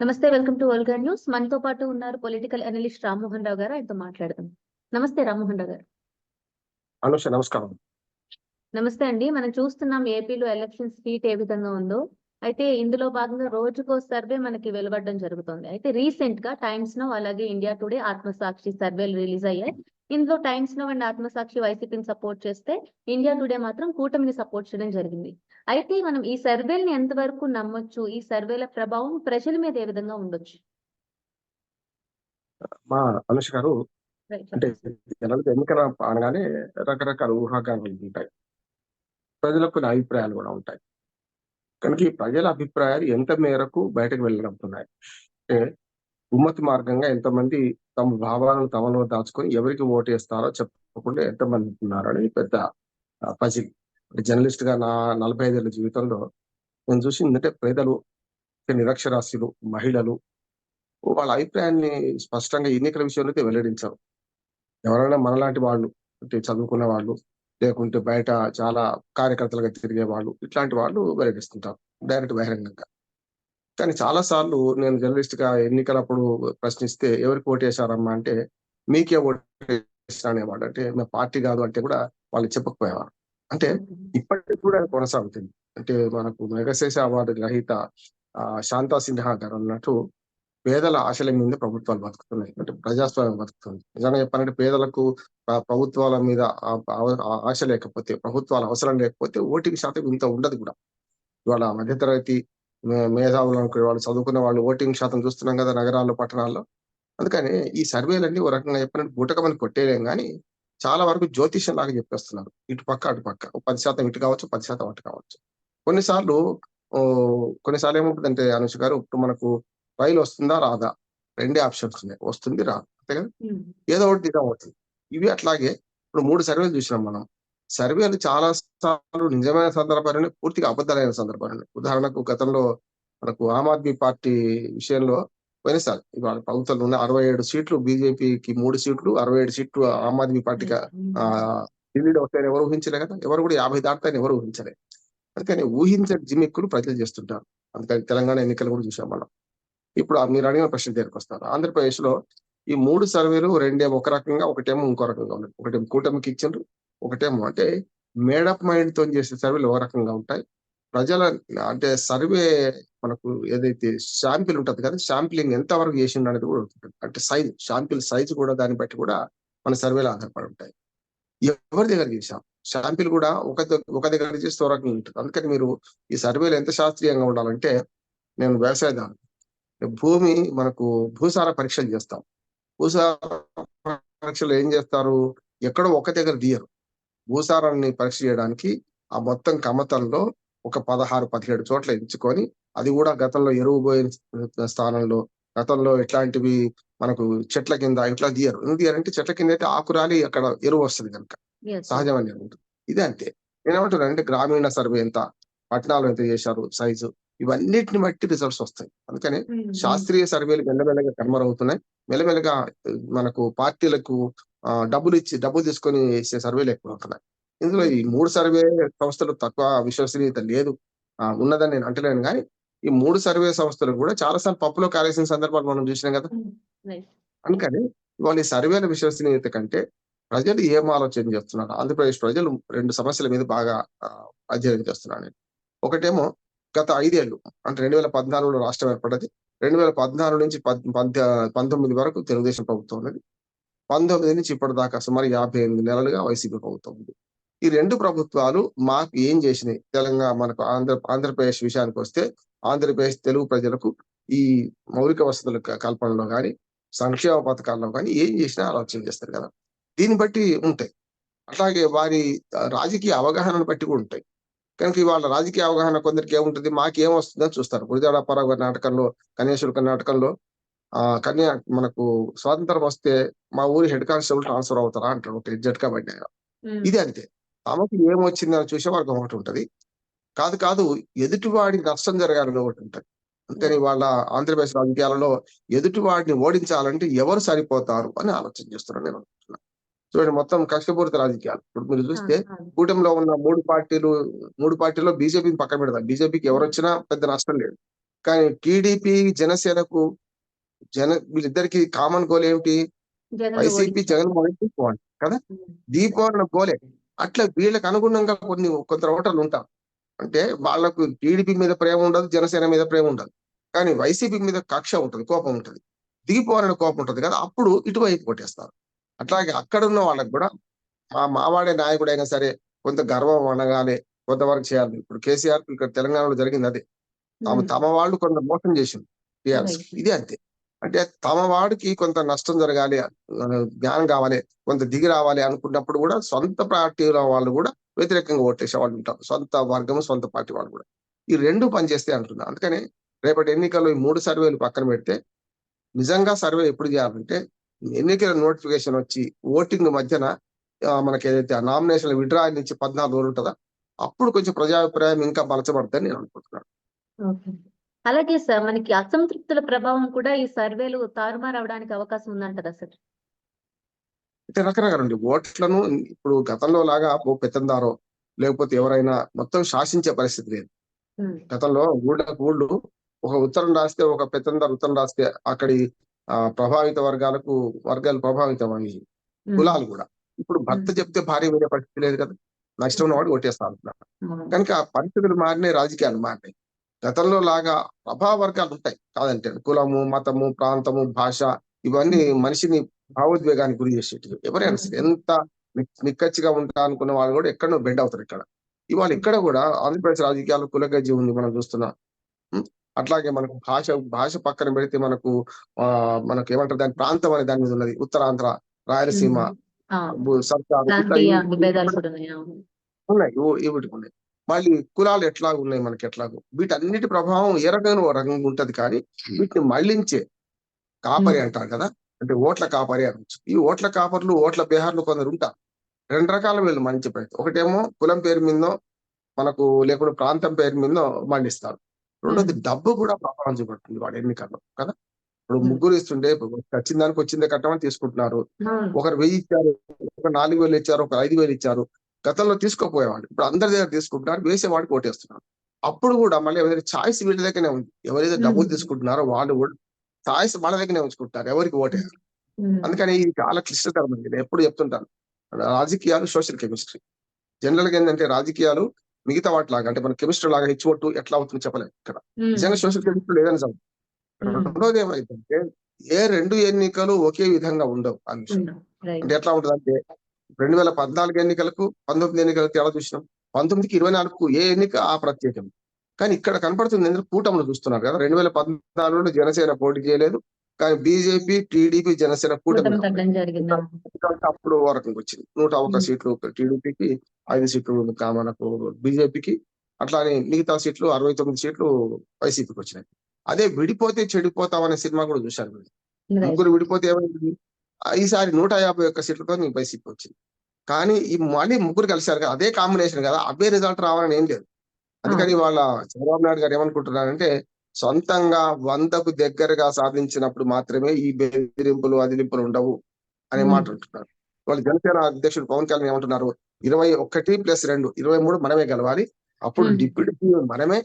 నమస్తే welcome to వల్గా news. మనతో పాటు ఉన్నారు పొలిటికల్ అనలిస్ట్ రామ్మోహన్ రావు గారు. ఆయనతో మాట్లాడదాం. నమస్తే రామ్మోహన్ రావు గారు. అనుష నమస్కారం. నమస్తే అండి. మనం చూస్తున్నాం ఏపీలో ఎలక్షన్స్ హీట్ ఏ విధంగా ఉందో. అయితే ఇందులో భాగంగా రోజుకో సర్వే మనకి వెలువడడం జరుగుతుంది. అయితే రీసెంట్గా టైమ్స్ నో అలాగే ఇండియా టుడే ఆత్మసాక్షి సర్వేలు రిలీజ్ అయ్యాయి. ఇందులో టైమ్స్ నో అండ్ ఆత్మసాక్షి వైసీపీని సపోర్ట్ చేస్తే ఇండియా టుడే మాత్రం కూటమిని సపోర్ట్ చేయడం జరిగింది. అయితే మనం ఈ సర్వేల్ని ఎంతవరకు నమ్మొచ్చు? ఈ సర్వేల ప్రభావం ప్రజల మీద ఏ విధంగా ఉండొచ్చు? మా అనుష గారు. అంటే జనాలకు ఎన్నికల అనగానే రకరకాల ఊహాగానాలు ఉంటాయి. ప్రజలకు కొన్ని అభిప్రాయాలు కూడా ఉంటాయి. కనుక ఈ ప్రజల అభిప్రాయాలు ఎంత మేరకు బయటకు వెళ్ళగలుగుతున్నాయి అంటే ఉమ్మతి మార్గంగా ఎంతమంది తమ భావాలను తమలో దాచుకొని ఎవరికి ఓటు వేస్తారో చెప్పకుండా ఎంతమంది ఉన్నారు అని పెద్ద పజిల్ జర్నలిస్ట్గా నా నలభై ఐదేళ్ళ జీవితంలో నేను చూసిందంటే పేదలు నిరక్షరాస్యులు మహిళలు వాళ్ళ అభిప్రాయాన్ని స్పష్టంగా ఎన్నికల విషయంలో అయితే వెల్లడించారు. ఎవరైనా మనలాంటి వాళ్ళు అంటే చదువుకున్న వాళ్ళు లేకుంటే బయట చాలా కార్యకర్తలుగా తిరిగే వాళ్ళు ఇట్లాంటి వాళ్ళు వెల్లడిస్తుంటారు డైరెక్ట్ బహిరంగంగా. కానీ చాలా సార్లు నేను జర్నలిస్ట్గా ఎన్నికలప్పుడు ప్రశ్నిస్తే ఎవరికి ఓటేశారమ్మా అంటే మీకే ఓటేసిన అనేవాడు అంటే మా పార్టీ కాదు అంటే కూడా వాళ్ళు చెప్పకపోయేవారు. అంటే ఇప్పటికి కూడా కొనసాగుతుంది. అంటే మనకు మెగశేష అవార్డు గ్రహీత శాంతా సిన్హా గారు అన్నట్టు పేదల ఆశల మీద ప్రభుత్వాలు బతుకుతున్నాయి. అంటే ప్రజాస్వామ్యం బతుకుతుంది. నిజంగా చెప్పాలంటే పేదలకు ప్రభుత్వాల మీద ఆశ లేకపోతే ప్రభుత్వాల అవసరం లేకపోతే ఓటింగ్ శాతం ఇంత ఉండదు కూడా. ఇవాళ మధ్యతరగతి మేధావులు అనుకునే వాళ్ళు చదువుకున్న వాళ్ళు ఓటింగ్ శాతం చూస్తున్నాం కదా నగరాల్లో పట్టణాల్లో. అందుకని ఈ సర్వేలన్నీ ఓ రకంగా చెప్పినట్టు బుటకమని కొట్టేయలేం కానీ చాలా వరకు జ్యోతిష్యం లాగా చెప్పేస్తున్నారు. ఇటు పక్క అటు పక్క. పది శాతం ఇటు కావచ్చు పది శాతం అటు కావచ్చు. కొన్నిసార్లు కొన్నిసార్లు ఏముంటుందంటే అనుష గారు ఇప్పుడు మనకు రైలు వస్తుందా రాదా? రెండే ఆప్షన్స్ ఉన్నాయి. వస్తుంది రాదు. అంతే కదా. ఏదో ఒకటి దిగం అవుతుంది. ఇవి అట్లాగే ఇప్పుడు మూడు సర్వేలు చూసినాం మనం. సర్వేలు చాలా సార్లు నిజమైన సందర్భాలు పూర్తిగా అబద్ధాలైన సందర్భాలు ఉన్నాయి. ఉదాహరణకు గతంలో మనకు ఆమ్ ఆద్మీ పార్టీ విషయంలో వైఎస్ఆర్ ఇవాళ ప్రభుత్వంలో ఉన్న అరవై ఏడు సీట్లు బీజేపీకి మూడు సీట్లు అరవై ఏడు సీట్లు ఆమ్ ఆద్మీ పార్టీకి ఆ ఢిల్లీలో వస్తాయని ఎవరు ఊహించలే కదా? ఎవరు కూడా యాభై దాటుతాయని ఎవరు ఊహించలే. అందుకని ఊహించే జిమ్మిక్కులు ప్రజలు చేస్తుంటారు. అందుకని తెలంగాణ ఎన్నికలు కూడా చూసాం మనం. ఇప్పుడు మీరు అడిగిన ప్రశ్న దగ్గరికి వస్తారు ఆంధ్రప్రదేశ్లో ఈ మూడు సర్వేలు రెండేమో ఒక రకంగా ఒకటేమో ఇంకో రకంగా ఉన్నాయి. ఒకటేమో కూటమికి ఇచ్చిండ్రు ఒకటేమో అంటే మేడప్ మైండ్తో చేసే సర్వేలు ఒక రకంగా ఉంటాయి. ప్రజల అంటే సర్వే మనకు ఏదైతే శాంపిల్ ఉంటది కదా శాంపిలింగ్ ఎంత వరకు చేసిండు అనేది కూడా ఉంటుంది. అంటే సైజ్ శాంపిల్ సైజ్ కూడా దాన్ని బట్టి కూడా మన సర్వేలు ఆధారపడి ఉంటాయి. ఎవరి దగ్గర చేసాం శాంపిల్ కూడా ఒక ఒక దగ్గర చేస్తే ఒక రకంగా ఉంటుంది. అందుకని మీరు ఈ సర్వేలు ఎంత శాస్త్రీయంగా ఉండాలంటే నేను వ్యవసాయదారు భూమి మనకు భూసార పరీక్షలు చేస్తాం. భూసార పరీక్షలు ఏం చేస్తారు? ఎక్కడో ఒక దగ్గర తీయరు. భూసారాన్ని పరీక్ష చేయడానికి ఆ మొత్తం కమతల్లో ఒక పదహారు పదిహేడు చోట్ల ఎంచుకొని అది కూడా గతంలో ఎరువు పోయిన స్థానంలో గతంలో ఇట్లాంటివి మనకు చెట్ల కింద ఇట్లా తీయరు? ఎందుకు తీయరంటే చెట్ల కింద అయితే ఆకురాలి అక్కడ ఎరువు వస్తుంది కనుక. సహజమైన ఉంటుంది. ఇదే అంతే. నేనేమంటున్నా అంటే గ్రామీణ సర్వే ఎంత పట్టణాలు ఎంత చేశారు సైజు ఇవన్నిటిని బట్టి రిజల్ట్స్ వస్తాయి. అందుకని. శాస్త్రీయ సర్వేలు మెల్లమెల్లగా కనుమరవుతున్నాయి మెల్లమెల్లగా మనకు పార్టీలకు డబ్బులు ఇచ్చి డబ్బులు తీసుకొని చేసే సర్వేలు ఎక్కువ అవుతున్నాయి ఇందులో ఈ మూడు సర్వే సంస్థలు తక్కువ విశ్వసనీయత లేదు. ఉన్నదని నేను అంటలేను కానీ ఈ మూడు సర్వే సంస్థలు కూడా చాలాసార్లు పప్పులో కాలేసిన సందర్భాలు మనం చూసినాం కదా. అందుకని ఇవాళ ఈ సర్వేల విశ్వసనీయత కంటే ప్రజలు ఏం ఆలోచన చేస్తున్నారు? ఆంధ్రప్రదేశ్ ప్రజలు రెండు సమస్యల మీద బాగా అధ్యయనం చేస్తున్నారు. నేను ఒకటేమో గత ఐదేళ్ళు అంటే రెండు వేల పద్నాలుగులో రాష్ట్రం ఏర్పడ్డది. రెండు వేల పద్నాలుగు నుంచి పంతొమ్మిది వరకు తెలుగుదేశం ప్రభుత్వం ఉన్నది. పంతొమ్మిది నుంచి ఇప్పటిదాకా సుమారు యాభై ఎనిమిది నెలలుగా వైసీపీ ప్రభుత్వం ఉంది. ఈ రెండు ప్రభుత్వాలు మాకు ఏం చేసినాయి? తెలంగాణ మనకు ఆంధ్ర ఆంధ్రప్రదేశ్ విషయానికి వస్తే ఆంధ్రప్రదేశ్ తెలుగు ప్రజలకు ఈ మౌలిక వసతుల కల్పనలో కానీ సంక్షేమ పథకాల్లో కానీ ఏం చేసినా ఆలోచన చేస్తారు కదా. దీన్ని బట్టి ఉంటాయి. అట్లాగే వారి రాజకీయ అవగాహనను బట్టి కూడా ఉంటాయి. కనుక ఇవాళ రాజకీయ అవగాహన కొందరికి ఏముంటుంది? మాకేం వస్తుందో చూస్తారు. గురిజాడ పరాగ నాటకంలో కన్యాశుల్క నాటకంలో ఆ కన్యా మనకు స్వాతంత్రం వస్తే మా ఊరి హెడ్ కానిస్టేబుల్ ట్రాన్స్ఫర్ అవుతారా అంటారు. ఒక జట్కా పడ్డా ఉమ్. ఇది అంతే. తమకు ఏమొచ్చింది అని చూసే వారికి ఒకటి ఉంటది. కాదు కాదు ఎదుటివాడికి నష్టం జరగాలని ఒకటి ఉంటది. అంతేని వాళ్ళ ఆంధ్రప్రదేశ్ రాజకీయాలలో ఎదుటివాడిని ఓడించాలంటే ఎవరు సరిపోతారు అని ఆలోచన చేస్తున్నాను నేను అనుకుంటున్నా. చూడండి మొత్తం కష్టపూరిత రాజకీయాలు. ఇప్పుడు మీరు చూస్తే. కూటమిలో ఉన్న మూడు పార్టీలు మూడు పార్టీలో బీజేపీని పక్కన పెడతారు బీజేపీకి ఎవరు వచ్చినా పెద్ద నష్టం లేదు. కానీ టీడీపీ జనసేనకు జన వీళ్ళిద్దరికి కామన్ గోల్ ఏమిటి? వైసీపీ జగన్మోహన్ రెడ్డి పోవాలి కదా? దీపావళి గోలే. అట్లా వీళ్ళకి అనుగుణంగా కొన్ని కొంత ఓటర్లు ఉంటారు. అంటే వాళ్ళకు టీడీపీ మీద ప్రేమ ఉండదు జనసేన మీద ప్రేమ ఉండదు. కానీ వైసీపీ మీద కక్ష ఉంటుంది కోపం ఉంటుంది. దిగిపోవాలని కోపం ఉంటుంది కదా అప్పుడు ఇటువైపు కొట్టేస్తారు. అట్లాగే అక్కడ ఉన్న వాళ్ళకి కూడా మా మావాడే నాయకుడైనా సరే కొంత గర్వం అనగానే కొంతవరకు చేయాలి. ఇప్పుడు కేసీఆర్ ఇక్కడ తెలంగాణలో జరిగింది అదే. తమ తమ వాళ్ళు కొంత మోసం చేసింది టీఆర్ఎస్. ఇది అంతే. అంటే తమ వాడికి కొంత నష్టం జరగాలి జ్ఞానం కావాలి కొంత దిగి రావాలి అనుకున్నప్పుడు కూడా సొంత పార్టీలో వాళ్ళు కూడా వ్యతిరేకంగా ఓటేసే వాళ్ళు ఉంటారు. సొంత వర్గం సొంత పార్టీ వాళ్ళు కూడా. ఈ రెండు పనిచేస్తే అంటున్నా. అందుకని రేపటి ఎన్నికల్లో ఈ మూడు సర్వేలు పక్కన పెడితే నిజంగా సర్వే ఎప్పుడు చేయాలంటే ఎన్నికల నోటిఫికేషన్ వచ్చి ఓటింగ్ మధ్యన మనకి ఏదైతే నామినేషన్ విడ్రా నుంచి పద్నాలుగు రోజులు ఉంటుందో అప్పుడు కొంచెం ప్రజాభిప్రాయం ఇంకా బలచబడుతుందని నేను అనుకుంటున్నాను. అలాగే సార్ మనకి అసంతృప్తుల ప్రభావం కూడా ఈ సర్వేలు తారుమారు అవడానికి అవకాశం ఉందంటారా సార్? అయితే రకరకాలండి. ఓట్లను ఇప్పుడు గతంలో లాగా ఓ పెత్తందారో లేకపోతే ఎవరైనా మొత్తం శాసించే పరిస్థితి లేదు. గతంలో ఊళ్ళకు ఊళ్ళు ఒక ఉత్తరం రాస్తే ఒక పెత్తందారు ఉత్తరం రాస్తే అక్కడి ప్రభావిత వర్గాలకు వర్గాలు ప్రభావితం అయ్యి ఉమ్, కులాలు కూడా. ఇప్పుడు భర్త. చెప్తే భార్య వినే పరిస్థితి లేదు కదా. నష్టం ఉన్నవాడు ఓటేస్తా అంటున్నారు అవును. కనుక ఆ పరిస్థితులు మారినాయి రాజకీయాలు మారినాయి. గతంలో లాగా ప్రభావ వర్గాలు ఉంటాయి. కాదంటే కులము మతము ప్రాంతము భాష ఇవన్నీ మనిషిని భావోద్వేగానికి గురి చేసేటివి. ఎవరైనా సరే ఎంత నిక్- నిక్కచ్చిగా ఉంటా అనుకున్న వాళ్ళు కూడా ఎక్కడో బెండ్ అవుతారు ఇక్కడ. ఇవాళ ఇక్కడ కూడా ఆంధ్రప్రదేశ్ రాజకీయాలు కులగజ్జి ఉంది మనం చూస్తున్నాం? అట్లాగే మనకు భాష భాష పక్కన పెడితే మనకు ఆ మనకు ఏమంటారు దాని ప్రాంతం అనే దాని మీద ఉన్నది. ఉత్తరాంధ్ర రాయలసీమ సర్కారు ఉన్నాయి ఇవిటికి ఉన్నాయి. మళ్ళీ కులాలు ఎట్లా ఉన్నాయి మనకి ఎట్లాగో. వీటన్నిటి ప్రభావం ఏ రకమైన రకంగా ఉంటది కానీ వీటిని మళ్ళించే కాపరి ఉమ్. అంటారు కదా. అంటే ఓట్ల కాపరి అనొచ్చు ఈ ఓట్ల కాపర్లు ఓట్ల బీహార్లు కొందరు ఉంటారు. రెండు రకాల వీళ్ళు మంచి ప్రయత్నం ఒకటేమో కులం పేరు మీదో మనకు లేకుండా ప్రాంతం పేరు మీదో మండిస్తారు రెండోది డబ్బు కూడా ప్రభావం చూపెడుతుంది వాడు ఎన్నికల్లో కదా. ఇప్పుడు. ముగ్గురు ఇస్తుంటే వచ్చిన దానికి వచ్చిందే కట్టమని తీసుకుంటున్నారు. ఒకరు వెయ్యి ఇచ్చారు ఒక నాలుగు వేలు ఇచ్చారు ఒక ఐదు వేలు ఇచ్చారు. గతంలో తీసుకోపోయేవాడు. ఇప్పుడు అందరి దగ్గర తీసుకుంటున్నారు వేసేవాడికి ఓటేస్తున్నారు. అప్పుడు కూడా మళ్ళీ ఎవరి ఛాయిస్ వీళ్ళ దగ్గరనే ఉంది. ఎవరైతే డబ్బులు. తీసుకుంటున్నారో వాళ్ళు కూడా ఛాయిస్ వాళ్ళ దగ్గరనే ఉంచుకుంటారు ఎవరికి ఓటేయాలి? అందుకని ఇది చాలా క్లిష్టతరం అండి నేను ఎప్పుడు చెప్తుంటాను. రాజకీయాలు సోషల్ కెమిస్ట్రీ. జనరల్గా ఏంటంటే రాజకీయాలు మిగతా వాటిలాగా అంటే మన కెమిస్ట్రీ లాగా హెచ్ ఓటు ఎట్లా అవుతుందో చెప్పలేదు ఇక్కడ. నిజంగా సోషల్ కెమిస్ట్రీ లేదని చదువు రెండోది ఏమైందంటే ఏ రెండు ఎన్నికలు ఒకే విధంగా ఉండవు విషయం. అంటే ఎట్లా ఉంటుంది అంటే రెండు వేల పద్నాలుగు ఎన్నికలకు పంతొమ్మిది ఎన్నికలకు తేడా చూసినాం. పంతొమ్మిదికి ఇరవై నాలుగుకు ఏ ఎన్నిక ఆ ప్రత్యేకం? కానీ ఇక్కడ కనపడుతుంది ఎందుకంటే కూటములు చూస్తున్నారు కదా. రెండు వేల పద్నాలుగులో జనసేన పోటీ చేయలేదు. కానీ బీజేపీ టీడీపీ జనసేన కూటమి అప్పుడు ఓ రకంగా వచ్చింది. నూట ఒక. సీట్లు టీడీపీకి ఐదు సీట్లు కా- మనకు బీజేపీకి. అట్లానే మిగతా సీట్లు అరవై తొమ్మిది సీట్లు వైసీపీకి వచ్చినాయి. అదే విడిపోతే చెడిపోతాం అనే సినిమా కూడా చూశాను. ముగ్గురు విడిపోతే ఏమైంది? ఈసారి నూట యాభై ఒక్క సీట్లతో నీకు వైసీపీ వచ్చింది కానీ ఈ మళ్ళీ ముగ్గురు కలిశారు కదా అదే కాంబినేషన్ కదా అవే రిజల్ట్ రావాలని ఏం లేదు అందుకని వాళ్ళ చంద్రబాబు నాయుడు గారు ఏమనుకుంటున్నారంటే సొంతంగా వందకు దగ్గరగా సాధించినప్పుడు మాత్రమే ఈ బెదిరింపులు అదిలింపులు ఉండవు అనే. మాట అంటున్నారు వాళ్ళు జనసేన అధ్యక్షుడు పవన్ కళ్యాణ్ ఏమంటున్నారు ఇరవై ఒకటి ప్లస్ రెండు ఇరవై మూడు మనమే గెలవాలి అప్పుడు. డిప్యూటీ సీఎం మనమే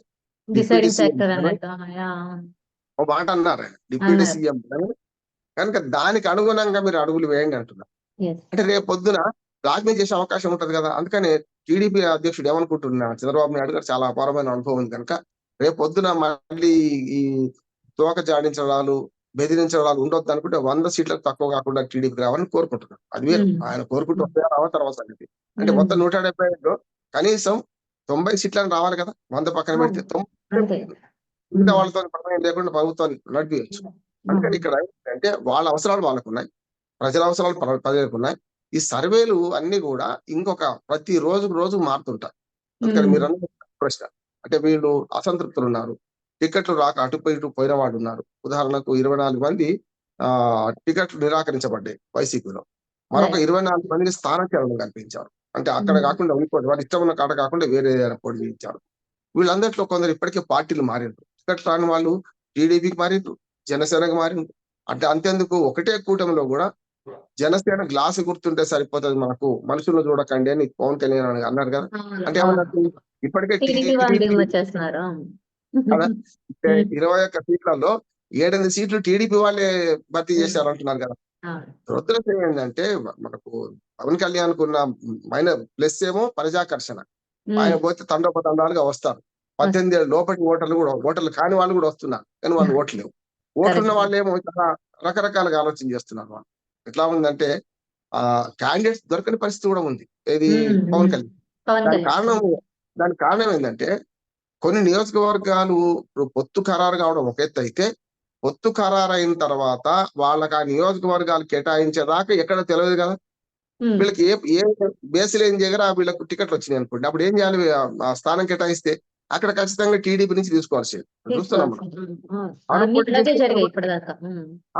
మాట అన్నారు. డిప్యూటీ. సీఎం మనమే కనుక దానికి అనుగుణంగా మీరు అడుగులు వేయండి అంటున్నారు. అంటే రేపు పొద్దున బ్లాక్మెయిల్ చేసే అవకాశం ఉంటది కదా అందుకని టీడీపీ అధ్యక్షుడు ఏమనుకుంటున్నా చంద్రబాబు నాయుడు గారు చాలా అపారమైన అనుభవం ఉంది కనుక రేపు పొద్దున మళ్ళీ ఈ తోక జాడించడాలు బెదిరించడాలు ఉండొద్దు అనుకుంటే వంద సీట్లకు తక్కువ కాకుండా టీడీపీకి రావాలని కోరుకుంటున్నారు అది వేరు ఉమ్. ఆయన కోరుకుంటూ వస్తే రావ తర్వాత సంగతి అంటే ఉమ్. మొత్తం నూట డెబ్బై ఐదులో కనీసం తొంభై సీట్లను రావాలి కదా వంద పక్కన పెడితే తొంభై. వాళ్ళతో ప్రమేయం లేకుండా ప్రభుత్వాన్ని నడిపించచ్చు అందుకని ఇక్కడ అంటే వాళ్ళ అవసరాలు వాళ్ళకు ఉన్నాయి ప్రజల అవసరాలు ప్ర- ప్రజలకు ఉన్నాయి ఈ సర్వేలు అన్ని కూడా ఇంకొక ప్రతి రోజు రోజు మారుతుంటాయి. అందుకని. మీరు అన్న ప్రశ్న. అంటే వీళ్ళు అసంతృప్తులు ఉన్నారు టికెట్లు రాక అటుపై ఇటు పోయిన వాడు ఉన్నారు ఉదాహరణకు ఇరవై నాలుగు మంది ఆ టికెట్లు నిరాకరించబడ్డాయి వైసీపీలో. మరొక. ఇరవై నాలుగు మందికి స్థానచలనం కల్పించారు. అంటే అక్కడ. కాకుండా ఇంకోటి వారి ఇష్టం ఉన్న కాడ కాకుండా వేరే పోటీ చేయించారు. వీళ్ళందరిలో కొందరు ఇప్పటికే పార్టీలు మారిండ్రు. టికెట్ రాని వాళ్ళు టీడీపీకి మారిండ్రు. జనసేనకు మారిండ్రు అంటే అంతేందుకు? ఒకటే కూటమిలో కూడా జనసేన గ్లాసు గుర్తుంటే సరిపోతుంది మనకు. మనుషులను చూడకండి అని పవన్ కళ్యాణ్ అని అన్నారు కదా. అంటే ఇప్పటికే ఇరవై ఒక్క సీట్లలో ఏడెనిమిది సీట్లు టీడీపీ వాళ్ళే భర్తీ చేశారు అంటున్నారు కదా. దురదృష్టం ఏంటంటే మనకు పవన్ కళ్యాణ్ ఉన్న మైనర్ ప్లస్ ఏమో ప్రజాకర్షణ. ఆయన పోతే తండోపతండాలుగా వస్తారు. పద్దెనిమిది ఏళ్ళ లోపటి ఓటర్లు కూడా ఓటర్లు కాని వాళ్ళు కూడా వస్తున్నారు. కానీ వాళ్ళు ఓట్లు లేవు ఓట్లున్న Correct. వాళ్ళు ఏమో చాలా రకరకాలుగా ఆలోచన చేస్తున్నారు వాళ్ళు. ఎట్లా ఉందంటే ఆ క్యాండిడేట్స్ దొరకని పరిస్థితి కూడా ఉంది. ఏది? పవన్. కళ్యాణ్. దాని కారణం దానికి కారణం ఏంటంటే కొన్ని నియోజకవర్గాలు ఇప్పుడు పొత్తు ఖరారు కావడం ఒక ఎత్తు అయితే పొత్తు ఖరారు అయిన తర్వాత వాళ్ళకి ఆ నియోజకవర్గాలు కేటాయించేదాకా ఎక్కడ తెలియదు కదా. వీళ్ళకి ఏ ఏ బేస్లు ఏం చేయగల వీళ్ళకు టికెట్లు వచ్చినాయి అనుకోండి. అప్పుడు ఏం చేయాలి? స్థానం కేటాయిస్తే అక్కడ ఖచ్చితంగా టీడీపీ నుంచి తీసుకోవాల్సి చూస్తున్నాం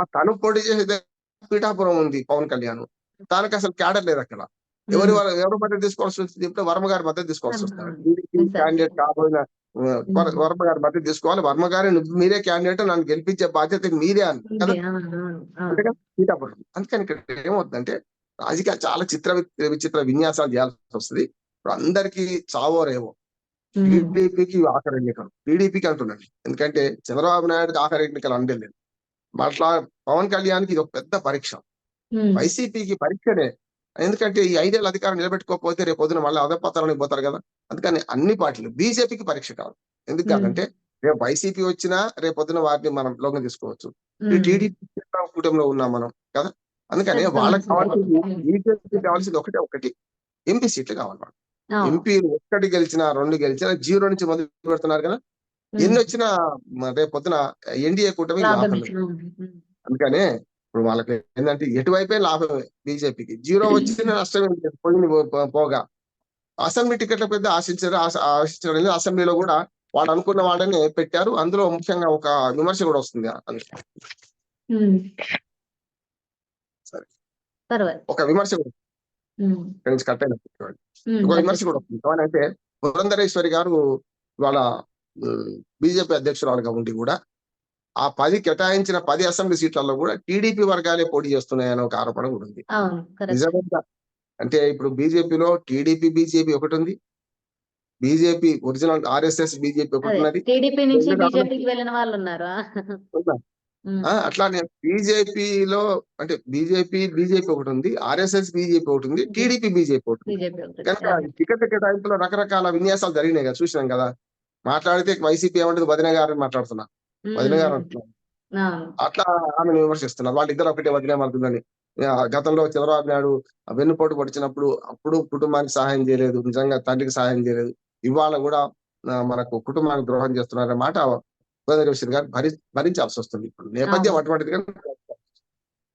తను పోటీ చేసేది పీఠాపురం ఉంది పవన్ కళ్యాణ్. దానికి అసలు క్యాడర్ లేదు అక్కడ. ఎవరి ఎవరి మద్దతు తీసుకోవాల్సి వస్తుంది చెప్తే వర్మ గారి మద్దతు తీసుకోవాల్సి వస్తారు. క్యాండిడేట్ కాబోయిన. వర్మ గారి మద్దతు తీసుకోవాలి. వర్మ గారి మీరే క్యాండిడేట్ నన్ను గెలిపించే బాధ్యత మీదే అని. పీఠాపురం. అందుకని ఇక్కడ ఏమవుతుందంటే రాజకీయాలు చాలా చిత్ర విచిత్ర విన్యాసాలు చేయాల్సి వస్తుంది. ఇప్పుడు అందరికీ చావో రేవో. టీడీపీకి ఆఖరి ఎన్నికలు. టీడీపీకి అంటున్నాను ఎందుకంటే చంద్రబాబు నాయుడుకి ఆఖరి ఎన్నికలు అందలేదు అట్లా పవన్ కళ్యాణ్కి ఇది ఒక పెద్ద పరీక్ష. వైసీపీకి పరీక్షనే. ఎందుకంటే ఈ ఐదేళ్ళ అధికారం నిలబెట్టుకోకపోతే రేపు పొద్దున మళ్ళీ అధపతనానికి పోతారు కదా. అందుకని అన్ని పార్టీలు బీజేపీకి పరీక్ష కాదు. ఎందుకు. కాదంటే రేపు వైసీపీ వచ్చినా రేపు పొద్దున వాటిని మనం లోకం తీసుకోవచ్చు. టీడీపీ కూటమిలో ఉన్నాం మనం కదా. అందుకని వాళ్ళకి. కావాల్సింది Hmm. బీజేపీ కావాల్సింది ఒకటే ఒకటి. ఎంపీ సీట్లు కావాలి వాళ్ళకి. అవును. ఎంపీ ఒక్కటి గెలిచినా రెండు గెలిచినా జీరో నుంచి మొదలు పెడుతున్నారు కదా. ఎన్ని వచ్చినా రేపు పొద్దున ఎన్డీఏ కూటమి. అందుకనే ఇప్పుడు వాళ్ళకి ఏంటంటే ఎటువైపే లాభమే బీజేపీకి జీరో వచ్చిన నష్టం. పోయింది పోగా. అసెంబ్లీ టికెట్ల పెద్ద ఆశించారు ఆశ- ఆశించడం అసెంబ్లీలో కూడా వాళ్ళు అనుకున్న వాళ్ళని పెట్టారు. అందులో ముఖ్యంగా ఒక విమర్శ కూడా వస్తుంది. ఒక విమర్శ కూడా. నుంచి కట్ అయిన ఉమ్, ఒక విమర్శ కూడా వస్తుంది ఏమనంటే పురంధరేశ్వరి గారు వాళ్ళ బీజేపీ అధ్యక్షురాలుగా ఉండి కూడా ఆ పది కేటాయించిన పది అసెంబ్లీ సీట్లలో కూడా టీడీపీ వర్గాలే పోటీ చేస్తున్నాయని ఒక ఆరోపణ కూడా ఉంది. నిజంగా అంటే ఇప్పుడు బీజేపీలో టీడీపీ బీజేపీ ఒకటి ఉంది బీజేపీ ఒరిజినల్ ఆర్ఎస్ఎస్ బీజేపీ ఒకటి ఉన్నది టీడీపీ నుంచి బీజేపీకి వెళ్ళిన వాళ్ళు ఉన్నారు అట్లానే బీజేపీలో అంటే బీజేపీ బీజేపీ ఒకటి ఉంది ఆర్ఎస్ఎస్ బీజేపీ ఒకటి ఉంది టీడీపీ బీజేపీ ఒకటి. కనుక టికెట్ కేటాయింపులో రకరకాల విన్యాసాలు జరిగినాయి కదా చూసినాం కదా. మాట్లాడితే వైసీపీ ఏమంటుంది? వదిన గారు అని మాట్లాడుతున్నా. వదిన గారు. అట్లా ఆమెను విమర్శిస్తున్నారు. వాళ్ళిద్దరు ఒకటే వదిలే మారుతుందని. గతంలో చంద్రబాబు నాయుడు వెన్నుపోటు పడిచినప్పుడు అప్పుడు కుటుంబానికి సహాయం చేయలేదు నిజంగా తండ్రికి సహాయం చేయలేదు. ఇవాళ కూడా మనకు కుటుంబానికి ద్రోహం చేస్తున్నారనే మాట గోదావరి గారు భరి భరించాల్సి వస్తుంది ఇప్పుడు. నేపథ్యం. అటువంటిది కానీ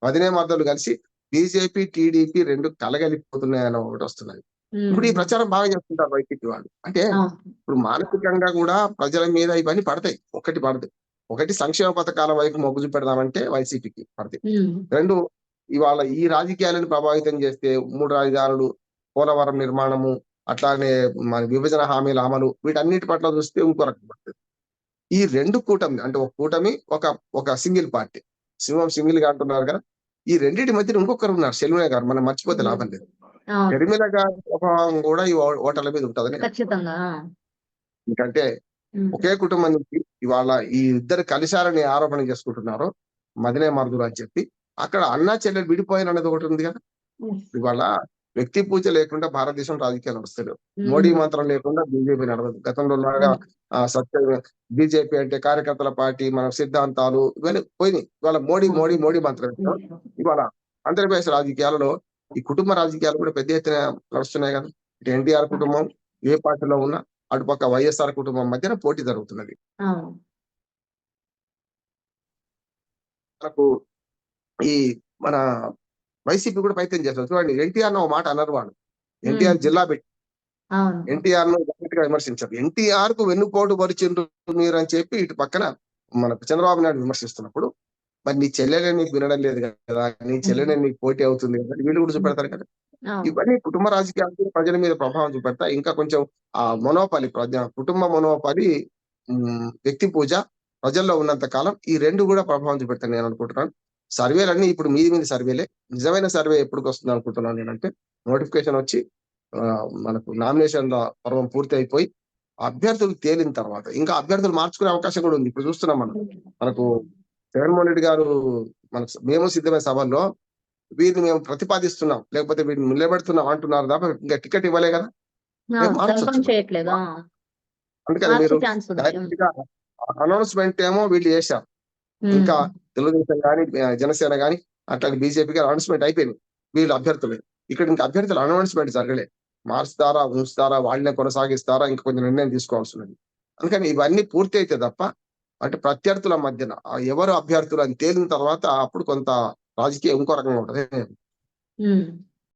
వదినే మద్దతులు కలిసి బీజేపీ టీడీపీ రెండు కలగలిపోతున్నాయని ఒకటి వస్తున్నది. ఇప్పుడు ఈ ప్రచారం బాగా చేస్తుంటారు వైసీపీ వాళ్ళు. అంటే. ఇప్పుడు మానసికంగా కూడా ప్రజల మీద ఇవన్నీ పడతాయి. ఒకటి పడతాయి ఒకటి సంక్షేమ పథకాల వైపు మొగ్గు చూపెడదామంటే వైసీపీకి పడతాయి. రెండు ఇవాళ ఈ రాజకీయాలను ప్రభావితం చేస్తే మూడు రాజధానులు పోలవరం నిర్మాణము అట్లానే మన విభజన హామీల అమలు వీటన్నిటి పట్ల చూస్తే ఇంకో రకం పడుతుంది. ఈ రెండు కూటమి అంటే ఒక కూటమి ఒక ఒక సింగిల్ పార్టీ. సింహం సింగిల్గా అంటున్నారు కదా. ఈ రెండింటి మధ్యన ఇంకొకరు ఉన్నారు షెల్మిన గారు మనం మర్చిపోతే లాభం లేదు. షర్మిల గారి ప్రభావం కూడా ఈ ఓటర్ల మీద ఉంటుందని ఆ. ఎందుకంటే ఒకే కుటుంబం నుంచి ఇవాళ ఈ ఇద్దరు కలిశారని ఆరోపణ చేసుకుంటున్నారు మదినే మరుదులు అని చెప్పి. అక్కడ అన్నా చెల్లెలు విడిపోయిన అనేది ఒకటి ఉంది కదా. ఇవాళ వ్యక్తి పూజ లేకుండా భారతదేశం రాజకీయాలు నడుస్తలేవు. ఉమ్, మోడీ మంత్రం లేకుండా బీజేపీ నడవదు. గతంలో లాగా ఆ, సత్య బీజేపీ అంటే కార్యకర్తల పార్టీ మన సిద్ధాంతాలు ఇవన్నీ పోయినాయి. ఇవాళ మోడీ మోడీ మోడీ మంత్రం ఇవాళ ఆంధ్రప్రదేశ్ రాజకీయాలలో ఈ కుటుంబ రాజకీయాలు కూడా పెద్ద ఎత్తున నడుస్తున్నాయి కదా. ఇటు ఎన్టీఆర్ కుటుంబం ఏ పార్టీలో ఉన్నా అటుపక్క వైఎస్ఆర్ కుటుంబం మధ్యన పోటీ జరుగుతున్నది. మనకు ఈ మన వైసీపీ కూడా ప్రయత్నం చేస్తారు. చూడండి ఎన్టీఆర్ ఒక మాట అన్నారు వాళ్ళు. ఎన్టీఆర్. జిల్లా పెట్టి. ఎన్టీఆర్ను గా విమర్శించారు. ఎన్టీఆర్కు వెన్నుపోటు పరిచిండ్రు మీరు అని చెప్పి ఇటు పక్కన మనకు చంద్రబాబు నాయుడు విమర్శిస్తున్నప్పుడు మరి నీ చెల్లెలే నీకు వినడం లేదు కదా నీ చెల్లెనే నీకు పోటీ అవుతుంది కదా వీళ్ళు కూడా చూపెడతారు కదా. ఇవన్నీ కుటుంబ రాజకీయాలు ప్రజల మీద ప్రభావం చూపెడతాయి ఇంకా కొంచెం ఆ మనోపలి ప్రజ కుటుంబ మనోపలి వ్యక్తి పూజ ప్రజల్లో ఉన్నంత కాలం ఈ రెండు కూడా ప్రభావం చూపెడతాను నేను అనుకుంటున్నాను. సర్వేలన్నీ ఇప్పుడు మీది మీద సర్వేలే. నిజమైన సర్వే ఎప్పుడు వస్తుంది అనుకుంటున్నాను నేనంటే నోటిఫికేషన్ వచ్చి మనకు నామినేషన్ పర్వం పూర్తి అయిపోయి అభ్యర్థులు తేలిన తర్వాత ఇంకా అభ్యర్థులు మార్చుకునే అవకాశం కూడా ఉంది. ఇప్పుడు చూస్తున్నాం మనం. మనకు జగన్మోహన్ రెడ్డి గారు మన మేము సిద్ధమైన సభల్లో వీరిని మేము ప్రతిపాదిస్తున్నాం. లేకపోతే వీరిని నిలబెడుతున్నాం అంటున్నారు తప్ప ఇంకా టికెట్ ఇవ్వలే కదా. అందుకని మీరు అనౌన్స్మెంట్ ఏమో వీళ్ళు చేశారు. ఇంకా తెలుగుదేశం కానీ జనసేన కానీ అట్లాగే బీజేపీ గారు అనౌన్స్మెంట్ అయిపోయింది వీళ్ళు అభ్యర్థులు. ఇక్కడ ఇంకా అభ్యర్థులు అనౌన్స్మెంట్ జరగలే. మార్చుతారా ఉంచుతారా వాళ్ళనే కొనసాగిస్తారా ఇంకా కొంచెం నిర్ణయం తీసుకోవాల్సి ఉన్నది. అందుకని ఇవన్నీ పూర్తి అయితే తప్ప అంటే ప్రత్యర్థుల మధ్యన ఎవరు అభ్యర్థులు అని తేలిన తర్వాత అప్పుడు కొంత రాజకీయం ఇంకో రకంగా ఉంటది.